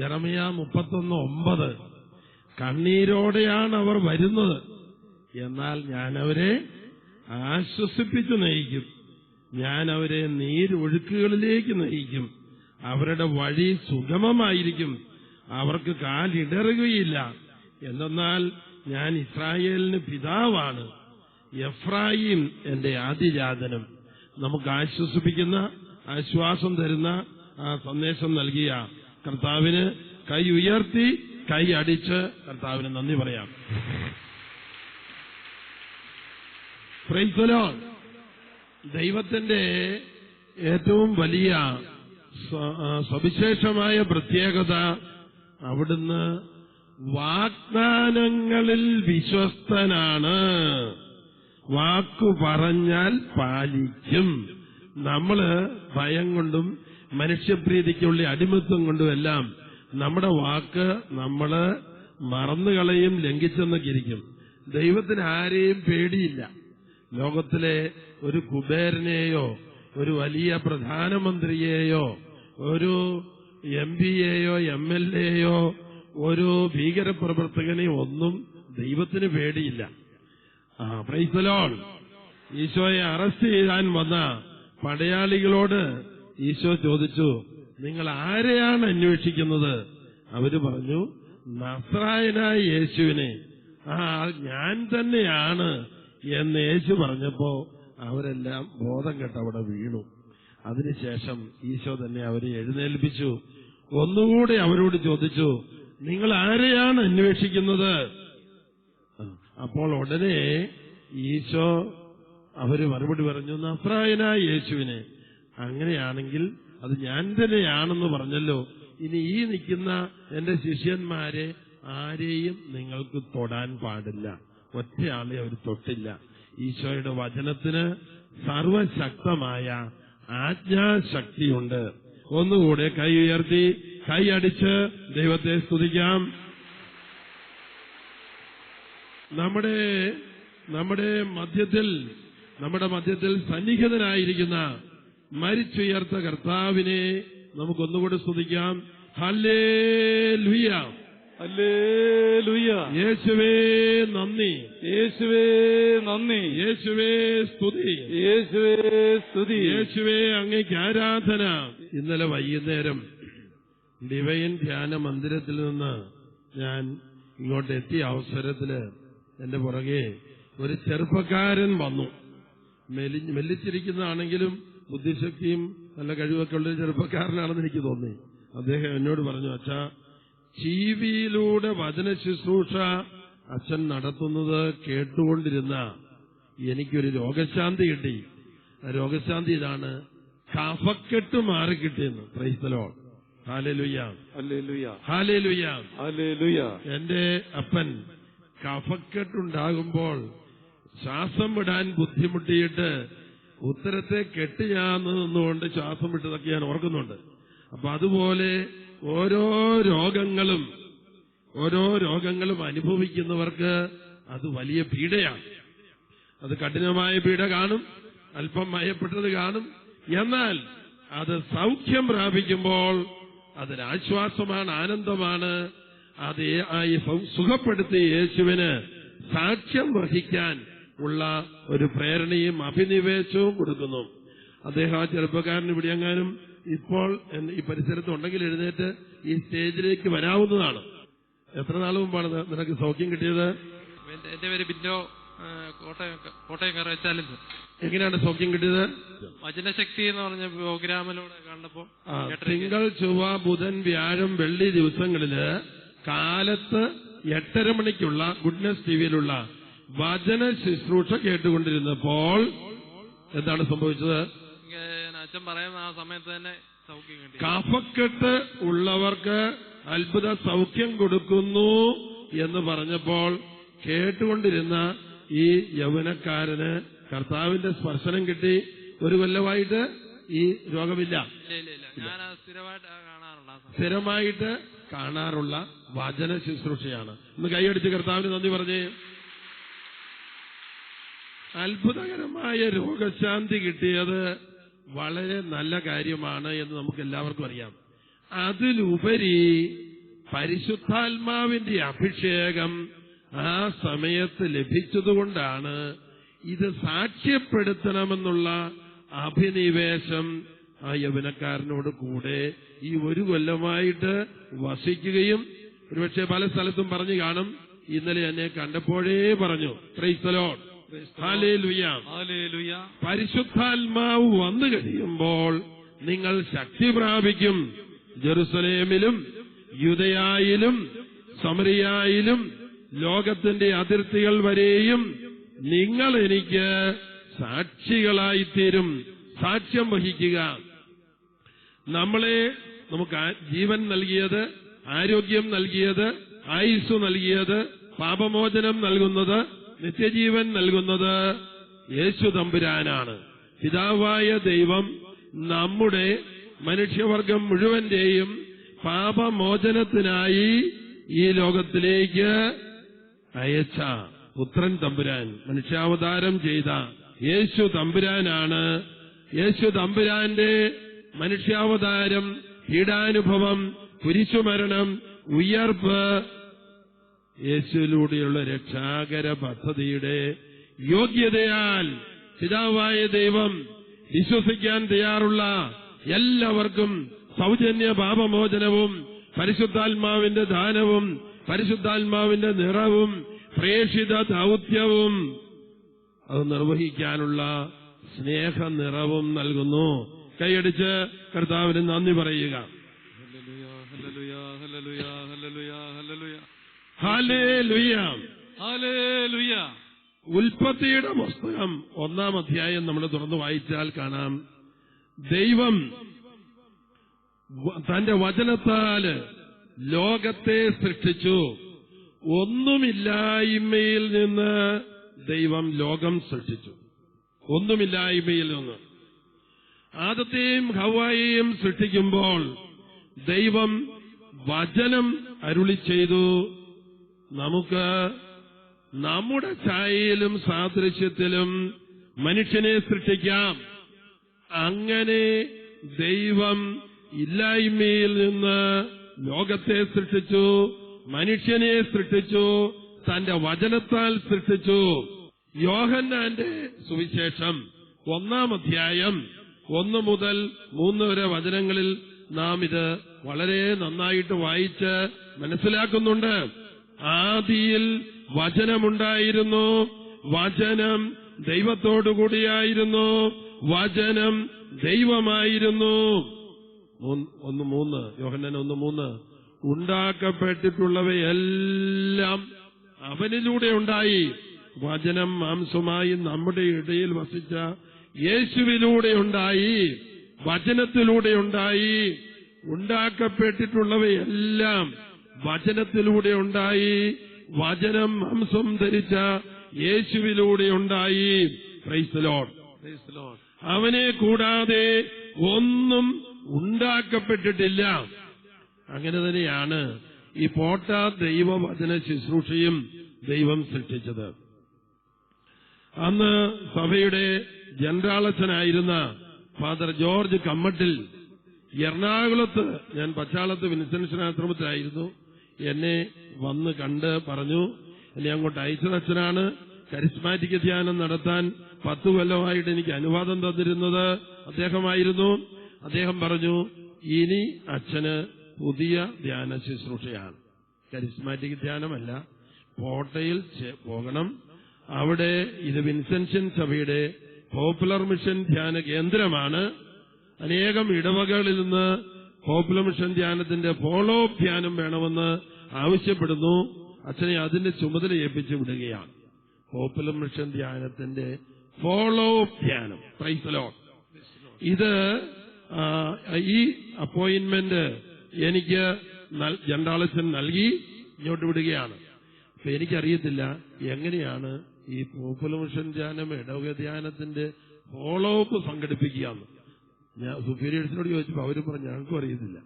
ജറമിയ മുപ്പത്തൊന്ന് ഒമ്പത്. കണ്ണീരോടെയാണ് അവർ വരുന്നത്. എന്നാൽ ഞാനവരെ ആശ്വസിപ്പിച്ചു നയിക്കും. ഞാൻ അവരെ നീരൊഴുക്കുകളിലേക്ക് നയിക്കും. അവരുടെ വഴി സുഗമമായിരിക്കും. അവർക്ക് കാലിടറുകയില്ല. എന്തെന്നാൽ ഞാൻ ഇസ്രായേലിന് പിതാവാണ്. എഫ്രായിം എന്റെ ആദിജാതനം നമുക്ക് ആശ്വസിപ്പിക്കുന്ന ആശ്വാസം തരുന്ന ആ സന്ദേശം നൽകിയ കർത്താവിന് കൈ ഉയർത്തി കൈ അടിച്ച് കർത്താവിന് നന്ദി പറയാം. പ്രൈസലോ ദൈവത്തിന്റെ ഏറ്റവും വലിയ സവിശേഷമായ പ്രത്യേകത അവിടുന്ന് വാഗ്ദാനങ്ങളിൽ വിശ്വസ്തനാണ്. വാക്കു പറഞ്ഞാൽ പാലിക്കും. നമ്മൾ ഭയം കൊണ്ടും മനുഷ്യപ്രീതിക്കുള്ള അടിമത്വം കൊണ്ടുമെല്ലാം നമ്മുടെ വാക്ക് നമ്മൾ മറന്നുകളയും ലംഘിച്ചെന്നൊക്കെ ഇരിക്കും ദൈവത്തിന് ആരെയും പേടിയില്ല. ലോകത്തിലെ ഒരു കുബേരനെയോ ഒരു വലിയ പ്രധാനമന്ത്രിയെയോ ഒരു എം പിയെയോ എം എൽ എയോ ഒരു ഭീകരപ്രവർത്തകനെയോ ഒന്നും ദൈവത്തിന് പേടിയില്ല. ഈശോയെ അറസ്റ്റ് ചെയ്യാൻ വന്ന പടയാളികളോട് ഈശോ ചോദിച്ചു നിങ്ങൾ ആരെയാണ് അന്വേഷിക്കുന്നത്? അവർ പറഞ്ഞു നസ്രായനായ യേശുവിനെ. ആ ഞാൻ തന്നെയാണ്. എന്ന് യേശു പറഞ്ഞപ്പോ അവരെല്ലാം ബോധം കെട്ട് അവിടെ വീണു. അതിനുശേഷം ഈശോ തന്നെ അവരെ എഴുന്നേൽപ്പിച്ചു. ഒന്നുകൂടി അവരോട് ചോദിച്ചു നിങ്ങൾ ആരെയാണ് അന്വേഷിക്കുന്നത്? അപ്പോൾ ഉടനെ ഈശോ അവർ മറുപടി പറഞ്ഞു നസ്രായനായ യേശുവിനെ. അങ്ങനെയാണെങ്കിൽ അത് ഞാൻ തന്നെയാണെന്ന് പറഞ്ഞല്ലോ. ഇനി ഈ നിൽക്കുന്ന എന്റെ ശിഷ്യന്മാരെ ആരെയും നിങ്ങൾക്ക് തൊടാൻ പാടില്ല. ഒറ്റയാളെ അവർ തൊട്ടില്ല. ഈശോയുടെ വചനത്തിന് സർവശക്തമായ ആജ്ഞാശക്തിയുണ്ട്. ഒന്നുകൂടെ കൈ ഉയർത്തി കൈ അടിച്ച് ദൈവത്തെ സ്തുതിക്കാം. നമ്മുടെ നമ്മുടെ മധ്യത്തിൽ നമ്മുടെ മധ്യത്തിൽ സന്നിഹിതനായിരിക്കുന്ന മരിച്ചുയർത്ത കർത്താവിനെ നമുക്കൊന്നുകൂടി സ്തുതിക്കാം. ഹല്ലേ ലുയ യേശുവേ നന്ദി. യേശുവേ നന്ദി. യേശുവേ സ്തുതി. യേശുവേ സ്തുതി. യേശുവേ അങ്ങേക്ക് ആരാധന. ഇന്നലെ വൈകുന്നേരം ഡിവൈൻ ധ്യാന മന്ദിരത്തിൽ നിന്ന് ഞാൻ ഇങ്ങോട്ട് എത്തിയ അവസരത്തിൽ എന്റെ പുറകെ ഒരു ചെറുപ്പക്കാരൻ വന്നു. മെലി മെല്ലിച്ചിരിക്കുന്നതാണെങ്കിലും ബുദ്ധിശക്തിയും നല്ല കഴിവൊക്കെ ഉള്ള ചെറുപ്പക്കാരനാണെന്ന് എനിക്ക് തോന്നി. അദ്ദേഹം എന്നോട് പറഞ്ഞു അച്ഛ ടിവിയിലൂടെ വചന ശുശ്രൂഷ അച്ഛൻ നടത്തുന്നത് കേട്ടുകൊണ്ടിരുന്ന എനിക്കൊരു രോഗശാന്തി കിട്ടി. രോഗശാന്തി ഇതാണ് കഫക്കെട്ട് മാറിക്കിട്ടിയെന്ന് കിട്ടിയെന്ന്. ക്രൈസ്തലോ എന്റെ അപ്പൻ കഫക്കെട്ടുണ്ടാകുമ്പോൾ ശ്വാസം വിടാൻ ബുദ്ധിമുട്ടിയിട്ട് ഉത്തരത്തെ കെട്ടിയാന്നുകൊണ്ട് ശ്വാസം വിട്ടതൊക്കെ ഞാൻ ഓർക്കുന്നുണ്ട്. അപ്പൊ അതുപോലെ ഓരോ രോഗങ്ങളും ഓരോ രോഗങ്ങളും അനുഭവിക്കുന്നവർക്ക് അത് വലിയ പീഡയാണ്. അത് കഠിനമായ പീഡ കാണും അല്പം മയപ്പെട്ടത് കാണും. എന്നാൽ അത് സൗഖ്യം പ്രാപിക്കുമ്പോൾ അതിനാശ്വാസമാണ് ആനന്ദമാണ്. അത് ഏ- ആ ഈ സൗ- സുഖപ്പെടുത്തിയ യേശുവിന് സാക്ഷ്യം വഹിക്കാൻ ഉള്ള ഒരു പ്രേരണയും അഭിനിവേശവും കൊടുക്കുന്നു. അദ്ദേഹം ആ ചെറുപ്പക്കാരന് ഇവിടെ എങ്ങാനും ഇപ്പോൾ ഈ പരിസരത്ത് ഉണ്ടെങ്കിൽ എഴുന്നേറ്റ് ഈ സ്റ്റേജിലേക്ക് വരാവുന്നതാണ്. എത്ര നാൾ മുമ്പാണ് നിനക്ക് സൗഖ്യം കിട്ടിയത്? എന്റെ പേര് ബിന്നോ കോട്ടയം കോട്ടയം എങ്ങനെയാണ് സൗഖ്യം കിട്ടിയത്? വചനശക്തി എന്ന് പറഞ്ഞ പ്രോഗ്രാമിലൂടെ കണ്ടപ്പോ തിങ്കൾ ചൊവ്വ ബുധൻ വ്യാഴം വെള്ളി ദിവസങ്ങളിൽ കാലത്ത് എട്ടര മണിക്കുള്ള ഗുഡ്നസ് ടിവിയിലുള്ള വചന ശുശ്രൂഷ കേട്ടുകൊണ്ടിരുന്നപ്പോൾ എന്താണ് സംഭവിച്ചത്? അച്ഛൻ പറയുന്ന ആ സമയത്ത് തന്നെ കഫക്കെട്ട് ഉള്ളവർക്ക് അത്ഭുത സൗഖ്യം കൊടുക്കുന്നു എന്ന് പറഞ്ഞപ്പോൾ കേട്ടുകൊണ്ടിരുന്ന ഈ യൗവനക്കാരന് കർത്താവിന്റെ സ്പർശനം കിട്ടി. ഒരു കൊല്ലമായിട്ട് ഈ രോഗമില്ല. സ്ഥിരമായിട്ട് കാണാറുള്ള വചന ശുശ്രൂഷയാണ്. ഇന്ന് കൈയടിച്ച് കർത്താവിന് നന്ദി പറഞ്ഞേ അത്ഭുതകരമായ രോഗശാന്തി കിട്ടിയത് വളരെ നല്ല കാര്യമാണ് എന്ന് നമുക്ക് എല്ലാവർക്കും അറിയാം. അതിലുപരി പരിശുദ്ധാത്മാവിന്റെ അഭിഷേകം ആ സമയത്ത് ലഭിച്ചതുകൊണ്ടാണ് ഇത് സാക്ഷ്യപ്പെടുത്തണമെന്നുള്ള അഭിനിവേശം ആ യൗവനക്കാരനോട് കൂടെ ഈ ഒരു കൊല്ലമായിട്ട് വസിക്കുകയും ഒരുപക്ഷെ പല സ്ഥലത്തും പറഞ്ഞു കാണും. ഇന്നലെ എന്നെ കണ്ടപ്പോഴേ പറഞ്ഞു ക്രൈസ്തലോ ഹാലേലുയാം ഹല്ലേലൂയ പരിശുദ്ധാത്മാവ് വന്നു കഴിയുമ്പോൾ നിങ്ങൾ ശക്തി പ്രാപിക്കും. ജെറുസലേമിലും യുദയായിലും സമറിയായിലും ലോകത്തിന്റെ അതിർത്തികൾ വരെയും നിങ്ങൾ എനിക്ക് സാക്ഷികളായിത്തീരും. സാക്ഷ്യം വഹിക്കുക. നമ്മളെ നമുക്ക് ജീവൻ നൽകിയത് ആരോഗ്യം നൽകിയത് ആയുസ് നൽകിയത് പാപമോചനം നൽകുന്നത് നിത്യജീവൻ നൽകുന്നത് യേശു തമ്പുരാനാണ്. പിതാവായ ദൈവം നമ്മുടെ മനുഷ്യവർഗം മുഴുവന്റെയും പാപമോചനത്തിനായി ഈ ലോകത്തിലേക്ക് അയച്ച പുത്രൻ തമ്പുരാൻ മനുഷ്യാവതാരം ചെയ്ത യേശു തമ്പുരാനാണ്. യേശു തമ്പുരാന്റെ മനുഷ്യാവതാരം പീഡാനുഭവം കുരിശുമരണം ഉയർപ്പ് യേശുവിലൂടെയുള്ള രക്ഷാകര പദ്ധതിയുടെ യോഗ്യതയാൽ പിതാവായ ദൈവം വിശ്വസിക്കാൻ തയ്യാറുള്ള എല്ലാവർക്കും സൗജന്യ പാപമോചനവും പരിശുദ്ധാത്മാവിന്റെ ദാനവും പരിശുദ്ധാത്മാവിന്റെ നിറവും പ്രേഷിത ദൗത്യവും അത് നിർവഹിക്കാനുള്ള സ്നേഹ നിറവും നൽകുന്നു. കൈയടിച്ച് കർത്താവിന് നന്ദി പറയുക. ഉൽപ്പത്തിയുടെ പുസ്തകം ഒന്നാം അധ്യായം നമ്മൾ തുറന്നു വായിച്ചാൽ കാണാം. ദൈവം തന്റെ വചനത്താൽ ലോകത്തെ സൃഷ്ടിച്ചു. ഒന്നുമില്ലായ്മയിൽ നിന്ന് ദൈവം ലോകം സൃഷ്ടിച്ചു. ഒന്നുമില്ലായ്മയിൽ നിന്ന്. ആദത്തെയും ഹവായെയും സൃഷ്ടിക്കുമ്പോൾ ദൈവം വചനം അരുളി ചെയ്തു. നമുക്ക് നമ്മുടെ ഛായയിലും സാദൃശ്യത്തിലും മനുഷ്യനെ സൃഷ്ടിക്കാം. അങ്ങനെ ദൈവം ഇല്ലായ്മയിൽ നിന്ന് ലോകത്തെ സൃഷ്ടിച്ചു മനുഷ്യനെ സൃഷ്ടിച്ചു തന്റെ വചനത്താൽ സൃഷ്ടിച്ചു. യോഹന്നാന്റെ സുവിശേഷം ഒന്നാം അധ്യായം ഒന്ന് മുതൽ മൂന്ന് വരെ വചനങ്ങളിൽ നാം ഇത് വളരെ നന്നായിട്ട് വായിച്ച് മനസ്സിലാക്കുന്നുണ്ട്. ആദിയിൽ വചനമുണ്ടായിരുന്നു. വചനം ദൈവത്തോടുകൂടിയായിരുന്നു. വചനം ദൈവമായിരുന്നു. ഒന്ന് മൂന്ന്. യോഹന്നൻ ഒന്ന് മൂന്ന്. ഉണ്ടാക്കപ്പെട്ടിട്ടുള്ളവയെല്ലാം അവനിലൂടെ ഉണ്ടായി. വചനം മാംസമായി നമ്മുടെ ഇടയിൽ വസിച്ച യേശുവിലൂടെ ഉണ്ടായി. വചനത്തിലൂടെ ഉണ്ടായി. ഉണ്ടാക്കപ്പെട്ടിട്ടുള്ളവയെല്ലാം വചനത്തിലൂടെ ഉണ്ടായി വചനം മാംസം ധരിച്ച യേശുവിലൂടെ ഉണ്ടായി. അവനെ കൂടാതെ ഒന്നും ഉണ്ടാക്കപ്പെട്ടിട്ടില്ല. അങ്ങനെ തന്നെയാണ് ഈ പോട്ട ദൈവവചന ശുശ്രൂഷയും ദൈവം സൃഷ്ടിച്ചത്. അന്ന് സഭയുടെ ജനറാളച്ചനായിരുന്ന ഫാദർ ജോർജ് കമ്മട്ടിൽ എറണാകുളത്ത് ഞാൻ പച്ചാളത്ത് വിൻസെൻഷൻ ആശ്രമത്തിലായിരുന്നു എന്നെ വന്ന് കണ്ട് പറഞ്ഞു എന്നെ അങ്ങോട്ട് അയച്ചതച്ഛനാണ് കരിസ്മാറ്റിക് ധ്യാനം നടത്താൻ പത്ത് കൊല്ലമായിട്ട് എനിക്ക് അനുവാദം തന്നിരുന്നത് അദ്ദേഹമായിരുന്നു. അദ്ദേഹം പറഞ്ഞു ഇനി അച്ഛന് പുതിയ ധ്യാന ശുശ്രൂഷയാണ്. കരിസ്മാറ്റിക് ധ്യാനമല്ല കോട്ടയിൽ പോകണം. അവിടെ ഇത് വിൻസെൻഷൻ സഭയുടെ പോപ്പുലർ മിഷൻ ധ്യാന കേന്ദ്രമാണ്. അനേകം ഇടവകളിൽ നിന്ന് പോപ്പുലർ മിഷൻ ധ്യാനത്തിന്റെ ഫോളോ അപ്പ് ധ്യാനം വേണമെന്ന് ആവശ്യപ്പെടുന്നു. അച്ഛനെ അതിന്റെ ചുമതല ഏൽപ്പിച്ചു വിടുകയാണ്. ഹോപ്ലമിഷൻ മിഷൻ ധ്യാനത്തിന്റെ ഫോളോ അപ്പ് ധ്യാനം. പ്രൈസലോ ഇത് ഈ അപ്പോയിന്റ്മെന്റ് എനിക്ക് ജണ്ടാളച്ചൻ നൽകി ഇങ്ങോട്ട് വിടുകയാണ്. അപ്പൊ എനിക്കറിയത്തില്ല എങ്ങനെയാണ് ഈ പോപ്പുലർ മിഷൻ ധ്യാനം ഇടവക ധ്യാനത്തിന്റെ ഫോളോ അപ്പ് സംഘടിപ്പിക്കുക എന്ന്. ഞാൻ സുപ്പീരിയേഴ്സിനോട് ചോദിച്ചപ്പോൾ അവരും പറഞ്ഞു ഞങ്ങൾക്കും അറിയുന്നില്ല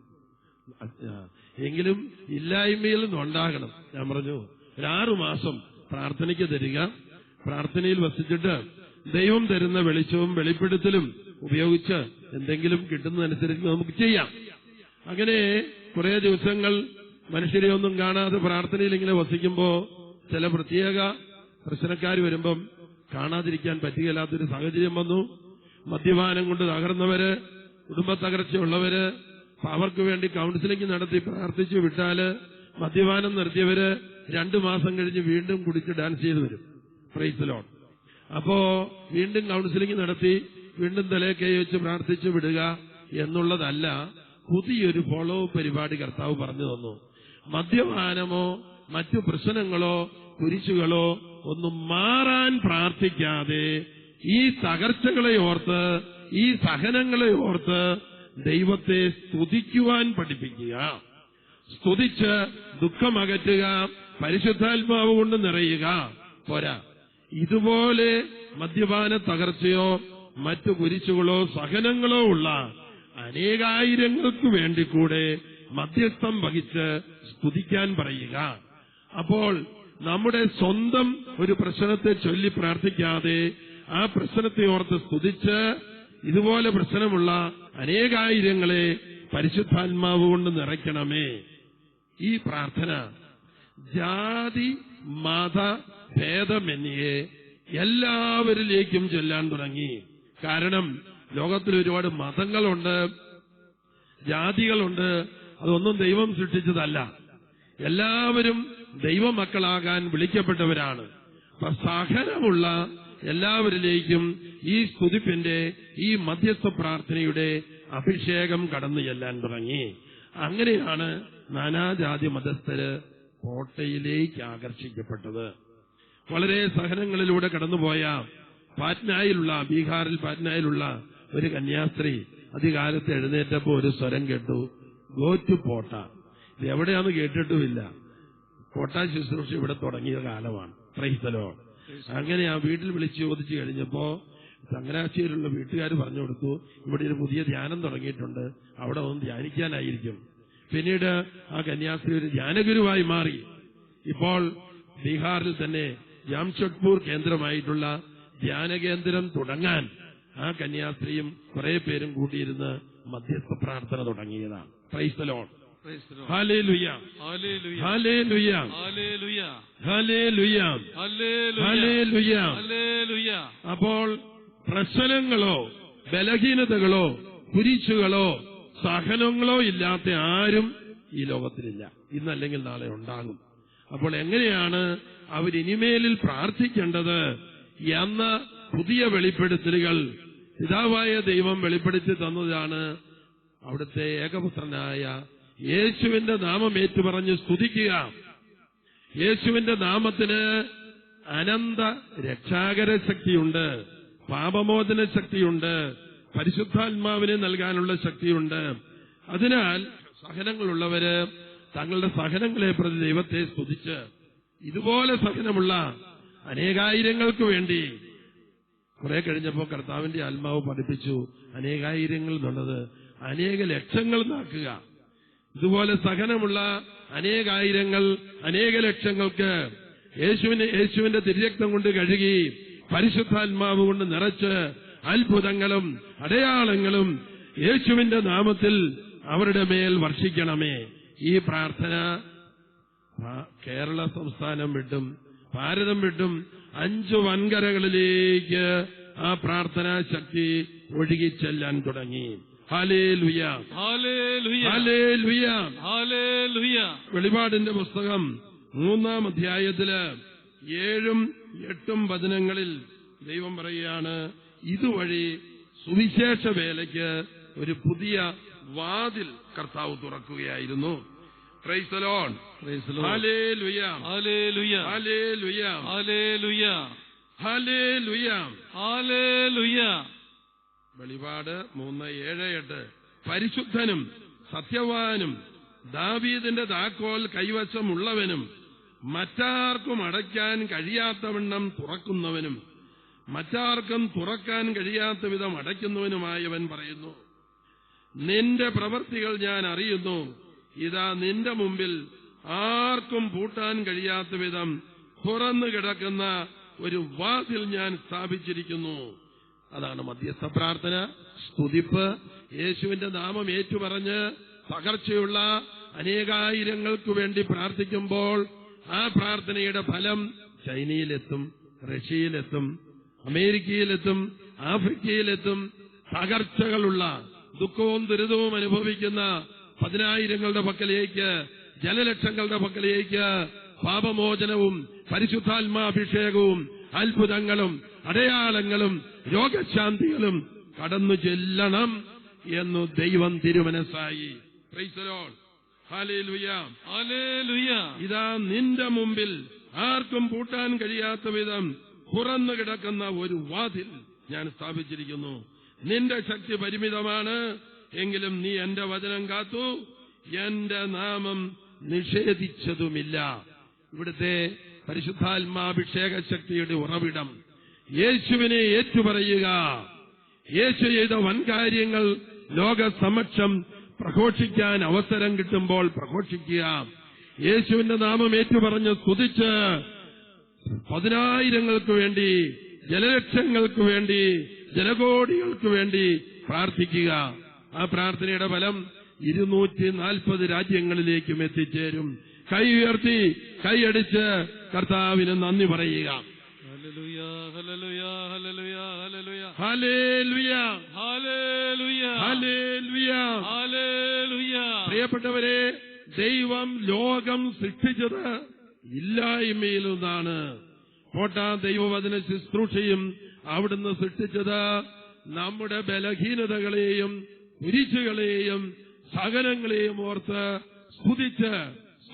എങ്കിലും ഇല്ലായ്മയിൽ നിന്നുണ്ടാകണം. ഞാൻ പറഞ്ഞു ഒരാറു മാസം പ്രാർത്ഥനയ്ക്ക് തരിക. പ്രാർത്ഥനയിൽ വസിച്ചിട്ട് ദൈവം തരുന്ന വെളിച്ചവും വെളിപ്പെടുത്തലും ഉപയോഗിച്ച് എന്തെങ്കിലും കിട്ടുന്നതനുസരിച്ച് നമുക്ക് ചെയ്യാം. അങ്ങനെ കുറെ ദിവസങ്ങൾ മനുഷ്യരെ ഒന്നും കാണാതെ പ്രാർത്ഥനയിൽ ഇങ്ങനെ വസിക്കുമ്പോ ചില പ്രത്യേക പ്രശ്നക്കാർ വരുമ്പം കാണാതിരിക്കാൻ പറ്റുകയില്ലാത്തൊരു സാഹചര്യം വന്നു. മദ്യപാനം കൊണ്ട് തകർന്നവര് കുടുംബ തകർച്ചയുള്ളവര് അവർക്ക് വേണ്ടി കൗൺസിലിംഗ് നടത്തി പ്രാർത്ഥിച്ചു വിട്ടാൽ മദ്യപാനം നിർത്തിയവര് രണ്ടു മാസം കഴിഞ്ഞ് വീണ്ടും കുടിച്ച് ഡാൻസ് ചെയ്തു വരും. പ്രൈസലോൺ അപ്പോ വീണ്ടും കൗൺസിലിംഗ് നടത്തി വീണ്ടും തലയൊക്കെ വെച്ച് പ്രാർത്ഥിച്ചു വിടുക എന്നുള്ളതല്ല പുതിയൊരു ഫോളോ പരിപാടി കർത്താവ് പറഞ്ഞു തന്നു. മദ്യപാനമോ മറ്റു പ്രശ്നങ്ങളോ കുരിശുകളോ ഒന്നും മാറാൻ പ്രാർത്ഥിക്കാതെ ഈ തകർച്ചകളെ ഓർത്ത് ഈ സഹനങ്ങളെ ഓർത്ത് ദൈവത്തെ സ്തുതിക്കുവാൻ പഠിപ്പിക്കുക. സ്തുതിച്ച് ദുഃഖമകറ്റുക പരിശുദ്ധാത്മാവ് കൊണ്ട് നിറയുക. പോരാ. ഇതുപോലെ മദ്യപാന തകർച്ചയോ മറ്റു കുരിശുകളോ സഹനങ്ങളോ ഉള്ള അനേകായിരങ്ങൾക്ക് വേണ്ടി കൂടെ മധ്യസ്ഥം വഹിച്ച് സ്തുതിക്കാൻ പറയുക. അപ്പോൾ നമ്മുടെ സ്വന്തം ഒരു പ്രശ്നത്തെ ചൊല്ലി പ്രാർത്ഥിക്കാതെ ആ പ്രശ്നത്തെ ഓർത്ത് സ്തുതിച്ച് ഇതുപോലെ പ്രശ്നമുള്ള അനേകായിരങ്ങളെ പരിശുദ്ധാത്മാവ് കൊണ്ട് നിറയ്ക്കണമേ. ഈ പ്രാർത്ഥന ജാതി മത ഭേദമെന്നിയെ എല്ലാവരിലേക്കും ചൊല്ലാൻ തുടങ്ങി. കാരണം ലോകത്തിൽ ഒരുപാട് മതങ്ങളുണ്ട് ജാതികളുണ്ട് അതൊന്നും ദൈവം സൃഷ്ടിച്ചതല്ല. എല്ലാവരും ദൈവമക്കളാകാൻ വിളിക്കപ്പെട്ടവരാണ്. അപ്പൊ സഹനമുള്ള എല്ലാവരിലേക്കും ഈ സ്തുതിപ്പിന്റെ ഈ മധ്യസ്ഥ പ്രാർത്ഥനയുടെ അഭിഷേകം കടന്നു ചെല്ലാൻ തുടങ്ങി. അങ്ങനെയാണ് നാനാജാതി മതസ്ഥര് കോട്ടയിലേക്ക് ആകർഷിക്കപ്പെട്ടത്. വളരെ സഹനങ്ങളിലൂടെ കടന്നുപോയ പാറ്റ്നായിലുള്ള ബീഹാറിൽ പാറ്റ്നായിലുള്ള ഒരു കന്യാസ്ത്രീ അധികാലത്ത് എഴുന്നേറ്റപ്പോ ഒരു സ്വരം കേട്ടു ഗോ ടു പോട്ട ഇത് എവിടെയാന്ന് കേട്ടിട്ടുമില്ല. കോട്ട ശുശ്രൂഷ ഇവിടെ തുടങ്ങിയ കാലമാണ്. പ്രൈസലോ അങ്ങനെ ആ വീട്ടിൽ വിളിച്ച് ചോദിച്ചു കഴിഞ്ഞപ്പോ ചങ്ങനാശ്ശേരിയിലുള്ള വീട്ടുകാർ പറഞ്ഞു കൊടുത്തു ഇവിടെ ഒരു പുതിയ ധ്യാനം തുടങ്ങിയിട്ടുണ്ട്. അവിടെ ഒന്ന് ധ്യാനിക്കാനായിരിക്കും. പിന്നീട് ആ കന്യാസ്ത്രീ ഒരു ധ്യാനഗുരുവായി മാറി. ഇപ്പോൾ ബീഹാറിൽ തന്നെ ജാംഷഡ്പൂർ കേന്ദ്രമായിട്ടുള്ള ധ്യാനകേന്ദ്രം തുടങ്ങാൻ ആ കന്യാസ്ത്രീയും കുറെ പേരും കൂട്ടിയിരുന്ന് മധ്യസ്ഥ പ്രാർത്ഥന തുടങ്ങിയതാണ്. ക്രൈസ്തലോൺ അപ്പോൾ പ്രശ്നങ്ങളോ ബലഹീനതകളോ കുരിശുകളോ സഹനങ്ങളോ ഇല്ലാത്ത ആരും ഈ ലോകത്തിലില്ല. ഇന്നല്ലെങ്കിൽ നാളെ ഉണ്ടാകും. അപ്പോൾ എങ്ങനെയാണ് അവരിനിമേലിൽ പ്രാർത്ഥിക്കേണ്ടത് എന്ന പുതിയ വെളിപ്പെടുത്തലുകൾ പിതാവായ ദൈവം വെളിപ്പെടുത്തി തന്നതാണ് അവിടുത്തെ ഏകപുത്രനായ യേശുവിന്റെ നാമം ഏറ്റുപറഞ്ഞ് സ്തുതിക്കുക. യേശുവിന്റെ നാമത്തിന് അനന്ത രക്ഷാകര ശക്തിയുണ്ട് പാപമോചന ശക്തിയുണ്ട് പരിശുദ്ധാത്മാവിന് നൽകാനുള്ള ശക്തിയുണ്ട്. അതിനാൽ സഹനങ്ങളുള്ളവര് തങ്ങളുടെ സഹനങ്ങളെ പ്രതി ദൈവത്തെ സ്തുതിച്ച് ഇതുപോലെ സഹനമുള്ള അനേകായിരങ്ങൾക്ക് വേണ്ടി കുറെ കഴിഞ്ഞപ്പോ കർത്താവിന്റെ ആത്മാവ് പഠിപ്പിച്ചു. അനേകായിരങ്ങൾ എന്നുള്ളത് അനേക ലക്ഷങ്ങൾ നാക്കുക ഇതുപോലെ സഹനമുള്ള അനേകായിരങ്ങൾ അനേക ലക്ഷങ്ങൾക്ക് യേശുവിന് യേശുവിന്റെ തിരിരക്തം കൊണ്ട് കഴുകി പരിശുദ്ധാത്മാവ് കൊണ്ട് നിറച്ച് അത്ഭുതങ്ങളും അടയാളങ്ങളും യേശുവിന്റെ നാമത്തിൽ അവരുടെ മേൽ വർഷിക്കണമേ. ഈ പ്രാർത്ഥന കേരള സംസ്ഥാനം വിട്ടും ഭാരതം വിട്ടും അഞ്ചു വൻകരകളിലേക്ക് ആ പ്രാർത്ഥനാ ശക്തി ഒഴുകിച്ചെല്ലാൻ തുടങ്ങി. ഹാലേ ലുയ. ഹാലേ ലുയ വെളിപാടിന്റെ പുസ്തകം മൂന്നാം അധ്യായത്തിൽ ഏഴും എട്ടും വചനങ്ങളിൽ ദൈവം പറയുകയാണ് ഇതുവഴി സുവിശേഷ വേലയ്ക്ക് ഒരു പുതിയ വാതിൽ കർത്താവ് തുറക്കുകയായിരുന്നു. Praise വെളിപാട് മൂന്ന് ഏഴ് എട്ട്. പരിശുദ്ധനും സത്യവാനും ദാവീദിന്റെ താക്കോൽ കൈവശമുള്ളവനും മറ്റാർക്കും അടയ്ക്കാൻ കഴിയാത്തവണ്ണം തുറക്കുന്നവനും മറ്റാർക്കും തുറക്കാൻ കഴിയാത്ത വിധം അടയ്ക്കുന്നവനുമായവൻ പറയുന്നു. നിന്റെ പ്രവൃത്തികൾ ഞാൻ അറിയുന്നു. ഇതാ നിന്റെ മുമ്പിൽ ആർക്കും പൂട്ടാൻ കഴിയാത്ത വിധം തുറന്നു കിടക്കുന്ന ഒരു വാതിൽ ഞാൻ സ്ഥാപിച്ചിരിക്കുന്നു. അതാണ് മധ്യസ്ഥ പ്രാർത്ഥന സ്തുതിപ്പ് യേശുവിന്റെ നാമം ഏറ്റുപറഞ്ഞ് തകർച്ചയുള്ള അനേകായിരങ്ങൾക്കു വേണ്ടി പ്രാർത്ഥിക്കുമ്പോൾ ആ പ്രാർത്ഥനയുടെ ഫലം ചൈനയിലെത്തും റഷ്യയിലെത്തും അമേരിക്കയിലെത്തും ആഫ്രിക്കയിലെത്തും തകർച്ചകളുള്ള ദുഃഖവും ദുരിതവും അനുഭവിക്കുന്ന പതിനായിരങ്ങളുടെ പക്കലേക്ക് ജനലക്ഷങ്ങളുടെ പക്കലേക്ക് പാപമോചനവും പരിശുദ്ധാത്മാഭിഷേകവും അത്ഭുതങ്ങളും അടയാളങ്ങളും രോഗശാന്തികളും കടന്നു ചെല്ലണം എന്നു ദൈവം തിരുമനസ്സായി. ഇതാ നിന്റെ മുമ്പിൽ ആർക്കും പൂട്ടാൻ കഴിയാത്ത വിധം തുറന്നു കിടക്കുന്ന ഒരു വാതിൽ ഞാൻ സ്ഥാപിച്ചിരിക്കുന്നു. നിന്റെ ശക്തി പരിമിതമാണ് എങ്കിലും നീ എന്റെ വചനം കാത്തു. എന്റെ നാമം നിഷേധിച്ചതുമില്ല. ഇവിടുത്തെ പരിശുദ്ധാത്മാഭിഷേക ശക്തിയുടെ ഉറവിടം. യേശുവിനെ ഏറ്റുപറയുക. യേശു ചെയ്ത വൻകാര്യങ്ങൾ ലോക സമക്ഷം പ്രഘോഷിക്കാൻ അവസരം കിട്ടുമ്പോൾ പ്രഘോഷിക്കുക. യേശുവിന്റെ നാമം ഏറ്റുപറഞ്ഞ് സ്തുതിച്ച് പതിനായിരങ്ങൾക്ക് വേണ്ടി ജലലക്ഷങ്ങൾക്ക് വേണ്ടി ജനകോടികൾക്ക് വേണ്ടി പ്രാർത്ഥിക്കുക. ആ പ്രാർത്ഥനയുടെ ഫലം ഇരുന്നൂറ്റി നാൽപ്പത് രാജ്യങ്ങളിലേക്കും എത്തിച്ചേരും. കൈ ഉയർത്തി കൈയടിച്ച് കർത്താവിന് നന്ദി പറയുക. പ്രിയപ്പെട്ടവരെ ദൈവം ലോകം സൃഷ്ടിച്ചത് ഇല്ലായ്മയിൽ നിന്നാണ് കോട്ട ദൈവവചന ശുശ്രൂഷയും അവിടുന്ന് സൃഷ്ടിച്ചത് നമ്മുടെ ബലഹീനതകളെയും കുരിശുകളെയും സഹനങ്ങളെയും ഓർത്ത് സ്തുതിച്ച്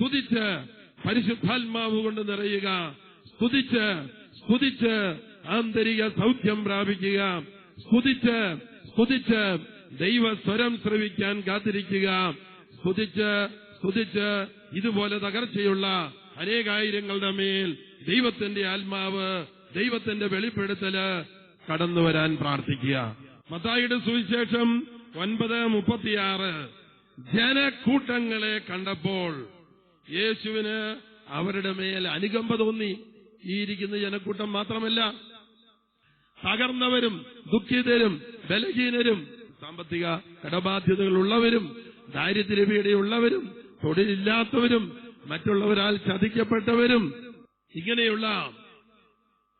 സ്തുതിച്ച് പരിശുദ്ധാത്മാവ് കൊണ്ട് നിറയുക. സ്തുതിച്ച് സ്തുതിച്ച് ആന്തരിക സൗഖ്യം പ്രാപിക്കുക. സ്തുതിച്ച് സ്തുതിച്ച് ദൈവ സ്വരം ശ്രവിക്കാൻ കാത്തിരിക്കുക. സ്തുതിച്ച് സ്തുതിച്ച് ഇതുപോലെ തകർച്ചയുള്ള അനേകായിരങ്ങളുടെ മേൽ ദൈവത്തിന്റെ ആത്മാവ് ദൈവത്തിന്റെ വെളിപ്പെടുത്തൽ കടന്നു വരാൻ പ്രാർത്ഥിക്കുക. മത്തായിയുടെ സുവിശേഷം ഒൻപത് മുപ്പത്തിയാറ്. ജനക്കൂട്ടങ്ങളെ കണ്ടപ്പോൾ യേശുവിന് അവരുടെ മേൽ അനുകമ്പ തോന്നി. ഈ ഇരിക്കുന്ന ജനക്കൂട്ടം മാത്രമല്ല തകർന്നവരും ദുഃഖിതരും ബലഹീനരും സാമ്പത്തിക കടബാധ്യതകളുള്ളവരും ദാരിദ്ര്യപീഠയുള്ളവരും തൊഴിലില്ലാത്തവരും മറ്റുള്ളവരാൽ ചതിക്കപ്പെട്ടവരും ഇങ്ങനെയുള്ള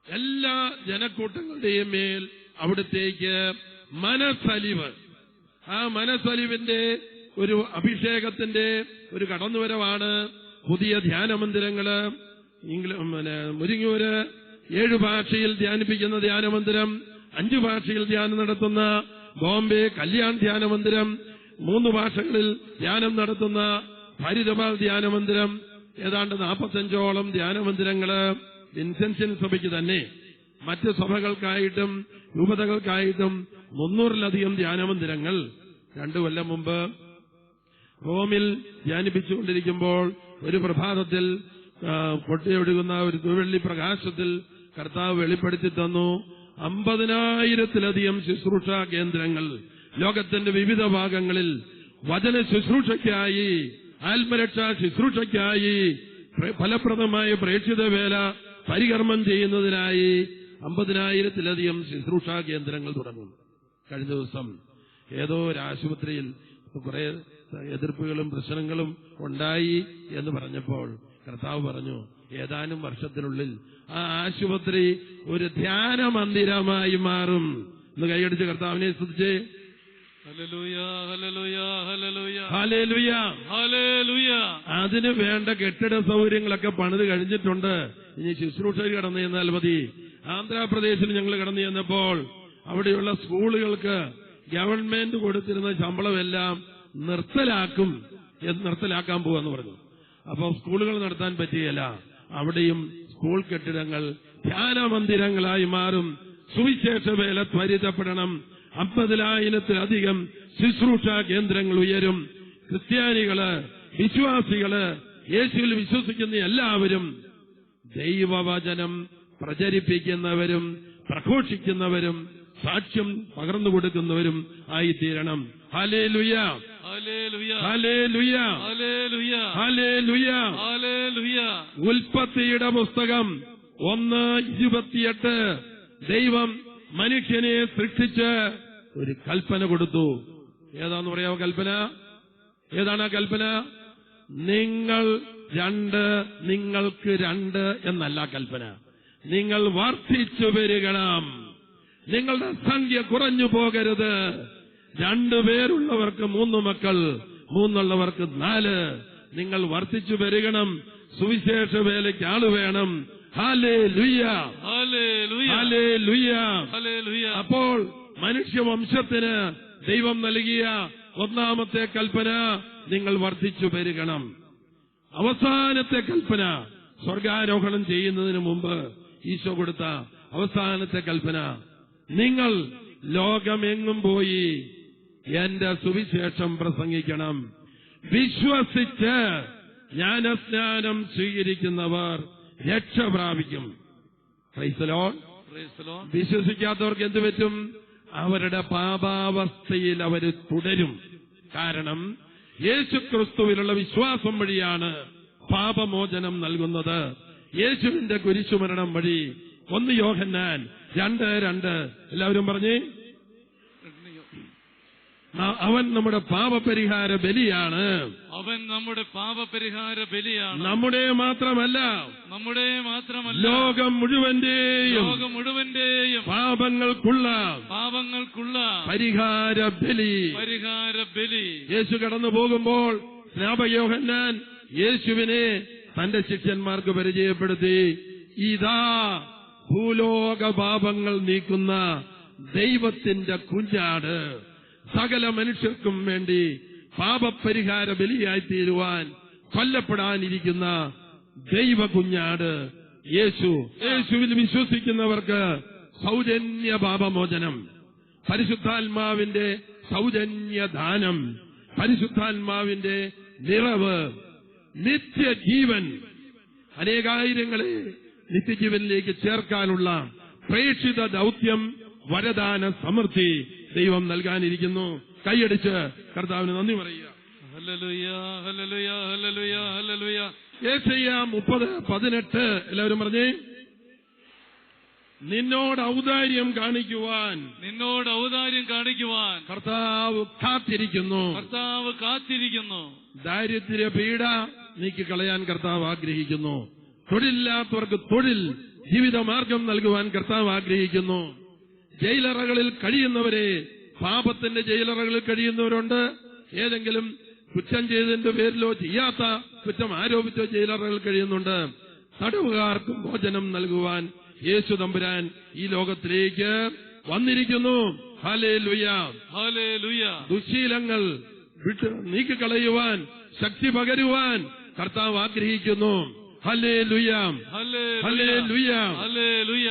എല്ലാ ജനക്കൂട്ടങ്ങളുടെയും മേൽ അവിടത്തേക്ക് മനസ്സലിവ്. ആ മനസ്സലിവിന്റെ ഒരു അഭിഷേകത്തിന്റെ ഒരു കടന്നുവരവാണ്. പുതിയ ധ്യാന മന്ദിരങ്ങൾ മുരിങ്ങൂര് ഏഴു ഭാഷയിൽ ധ്യാനിപ്പിക്കുന്ന ധ്യാന മന്ദിരം അഞ്ചു ഭാഷയിൽ ധ്യാനം നടത്തുന്ന ബോംബെ കല്യാൺ ധ്യാന മന്ദിരം മൂന്ന് ഭാഷകളിൽ ധ്യാനം നടത്തുന്ന ഹരിതപാൽ ധ്യാനമന്ദിരം ഏതാണ്ട് നാൽപ്പത്തഞ്ചോളം ധ്യാനമന്ദിരങ്ങൾ വിൻസെൻഷ്യൻ സഭയ്ക്ക് തന്നെ. മറ്റ് സഭകൾക്കായിട്ടും രൂപതകൾക്കായിട്ടും മുന്നൂറിലധികം ധ്യാനമന്ദിരങ്ങൾ രണ്ടു കൊല്ലം മുമ്പ് റോമിൽ ധ്യാനിപ്പിച്ചുകൊണ്ടിരിക്കുമ്പോൾ ഒരു പ്രഭാതത്തിൽ പൊട്ടിയൊടുക്കുന്ന ഒരു തുവെള്ളി പ്രകാശത്തിൽ കർത്താവ് വെളിപ്പെടുത്തി തന്നു. അമ്പതിനായിരത്തിലധികം ശുശ്രൂഷാ കേന്ദ്രങ്ങൾ ലോകത്തിന്റെ വിവിധ ഭാഗങ്ങളിൽ വചന ശുശ്രൂഷയ്ക്കായി ആത്മരക്ഷാ ശുശ്രൂഷയ്ക്കായി ഫലപ്രദമായ പ്രേക്ഷിത വേല പരികർമ്മം ചെയ്യുന്നതിനായി അമ്പതിനായിരത്തിലധികം ശുശ്രൂഷാ കേന്ദ്രങ്ങൾ തുടങ്ങും കഴിഞ്ഞ ദിവസം ഏതോ ഒരു ആശുപത്രിയിൽ കുറെ എതിർപ്പുകളും പ്രശ്നങ്ങളും ഉണ്ടായി എന്ന് പറഞ്ഞപ്പോൾ കർത്താവ് പറഞ്ഞു ഏതാനും വർഷത്തിനുള്ളിൽ ആ ആശുപത്രി ഒരു ധ്യാന മന്ദിരമായി മാറും. എന്ന് കൈയടിച്ച് കർത്താവിനെ Hallelujah. അതിന് വേണ്ട കെട്ടിട സൗകര്യങ്ങളൊക്കെ പണിത് കഴിഞ്ഞിട്ടുണ്ട്. ഇനി ശുശ്രൂഷ കടന്നു ചെന്നാൽ മതി. ആന്ധ്രാപ്രദേശിൽ ഞങ്ങൾ കടന്നു ചെന്നപ്പോൾ അവിടെയുള്ള സ്കൂളുകൾക്ക് ഗവൺമെന്റ് കൊടുത്തിരുന്ന ശമ്പളമെല്ലാം നിർത്തലാക്കും നിർത്തലാക്കാൻ പോവാന്ന് പറഞ്ഞു. അപ്പൊ സ്കൂളുകൾ നടത്താൻ പറ്റുകയില്ല അവിടെയും സ്കൂൾ കെട്ടിടങ്ങൾ ധ്യാന മന്ദിരങ്ങളായി മാറും. സുവിശേഷ വേല ത്വരിതപ്പെടണം. അമ്പതിനായിരത്തിലധികം ശുശ്രൂഷ കേന്ദ്രങ്ങൾ ഉയരും. ക്രിസ്ത്യാനികൾ വിശ്വാസികൾ യേശുവിൽ വിശ്വസിക്കുന്ന എല്ലാവരും ദൈവവചനം പ്രചരിപ്പിക്കുന്നവരും പ്രഘോഷിക്കുന്നവരും സാക്ഷ്യം പകർന്നു കൊടുക്കുന്നവരും ആയിത്തീരണം. ഹാലേ ലുയ ഉൽപ്പത്തിയുടെ പുസ്തകം ഒന്ന് ഇരുപത്തിയെട്ട്. ദൈവം മനുഷ്യനെ സൃഷ്ടിച്ച് ഒരു കൽപ്പന കൊടുത്തു. ഏതാന്ന് പറയാമോ കൽപ്പന? ഏതാണ് ആ കൽപ്പന? നിങ്ങൾ രണ്ട് നിങ്ങൾക്ക് രണ്ട് എന്നല്ല കൽപ്പന. നിങ്ങൾ വർദ്ധിച്ചു വരികണം. നിങ്ങളുടെ സംഖ്യ കുറഞ്ഞു പോകരുത്. രണ്ടുപേരുള്ളവർക്ക് മൂന്ന് മക്കൾ മൂന്നുള്ളവർക്ക് നാല്. നിങ്ങൾ വർദ്ധിച്ചു വരികണം സുവിശേഷ വേലയ്ക്ക് ആൾ വേണം. അപ്പോൾ മനുഷ്യവംശത്തിന് ദൈവം നൽകിയ ഒന്നാമത്തെ കൽപ്പന നിങ്ങൾ വർദ്ധിച്ചു വരികണം അവസാനത്തെ കൽപ്പന സ്വർഗാരോഹണം ചെയ്യുന്നതിന് മുമ്പ് ഈശോ കൊടുത്ത അവസാനത്തെ കൽപ്പന നിങ്ങൾ ലോകമെങ്ങും പോയി എന്റെ സുവിശേഷം പ്രസംഗിക്കണം. വിശ്വസിച്ച് ജ്ഞാനസ്നാനം സ്വീകരിക്കുന്നവർ രക്ഷ പ്രാപിക്കും. Lord. വിശ്വസിക്കാത്തവർക്ക് എന്തു പറ്റും? അവരുടെ പാപാവസ്ഥയിൽ അവർ തുടരും. കാരണം യേശു യേശുക്രിസ്തുവിലുള്ള വിശ്വാസം വഴിയാണ് പാപമോചനം നൽകുന്നത്. യേശുവിന്റെ കുരിശുമരണം വഴി ഒന്ന് യോഹന്നാൻ. രണ്ട് രണ്ട്. എല്ലാവരും പറഞ്ഞേ? അവൻ നമ്മുടെ പാപപരിഹാര ബലിയാണ്. അവൻ നമ്മുടെ പാപപരിഹാര ബലിയാണ്. നമ്മുടെ മാത്രമല്ല നമ്മുടെ മാത്രമല്ല ലോകം മുഴുവന്റെയും ലോകം മുഴുവന്റെയും പാപങ്ങൾക്കുള്ള പാപങ്ങൾക്കുള്ള പരിഹാര ബലി. പരിഹാര ബലി. യേശു കടന്നു പോകുമ്പോൾ സ്നാപയോഹന്നാൻ യേശുവിനെ തന്റെ ശിഷ്യന്മാർക്ക് പരിചയപ്പെടുത്തി ഇതാ ഭൂലോക പാപങ്ങൾ നീക്കുന്ന ദൈവത്തിന്റെ കുഞ്ഞാട്. സകല മനുഷ്യർക്കും വേണ്ടി പാപപരിഹാര ബലിയായി തീരുവാൻ കൊല്ലപ്പെടാനിരിക്കുന്ന ദൈവ കുഞ്ഞാട് യേശു. യേശുവിൽ വിശ്വസിക്കുന്നവർക്ക് സൗജന്യ പാപമോചനം. പരിശുദ്ധാത്മാവിന്റെ സൗജന്യദാനം പരിശുദ്ധാത്മാവിന്റെ നിറവ്. നിത്യജീവൻ. അനേകായിരങ്ങളെ നിത്യജീവനിലേക്ക് ചേർക്കാനുള്ള പ്രേക്ഷിത ദൗത്യം വരദാന സമൃദ്ധി ദൈവം നൽകാനിരിക്കുന്നു. കൈയടിച്ച് കർത്താവിന് നന്ദി പറയുക. ഏഷ്യ മുപ്പത് പതിനെട്ട്. എല്ലാവരും പറഞ്ഞേ? നിന്നോട് ഔദാര്യം കാണിക്കുവാൻ. നിന്നോട് ഔദാര്യം കാണിക്കുവാൻ. കർത്താവ് കാത്തിരിക്കുന്നു. കർത്താവ് കാത്തിരിക്കുന്നു. ദാരിദ്ര്യ പീഡ നീക്കി കളയാൻ കർത്താവ് ആഗ്രഹിക്കുന്നു. തൊഴിലില്ലാത്തവർക്ക് തൊഴിൽ ജീവിതമാർഗം നൽകുവാൻ കർത്താവ് ആഗ്രഹിക്കുന്നു. ജയിലറകളിൽ കഴിയുന്നവരെ പാപത്തിന്റെ ജയിലറകളിൽ കഴിയുന്നവരുണ്ട്. ഏതെങ്കിലും കുറ്റം ചെയ്തതിന്റെ പേരിലോ ചെയ്യാത്ത കുറ്റം ആരോപിച്ചോ ജയിലറകളിൽ കഴിയുന്നുണ്ട്. തടവുകാർക്കും ഭോജനം നൽകുവാൻ യേശു തമ്പുരാൻ ഈ ലോകത്തിലേക്ക് വന്നിരിക്കുന്നു. ദുശീലങ്ങൾ വിട്ട് നീക്കിക്കളയുവാൻ ശക്തി പകരുവാൻ കർത്താവ് ആഗ്രഹിക്കുന്നു. ഹലേ ലുയാം ഹല്ലേലൂയ ഹല്ലേലൂയ ഹല്ലേലൂയ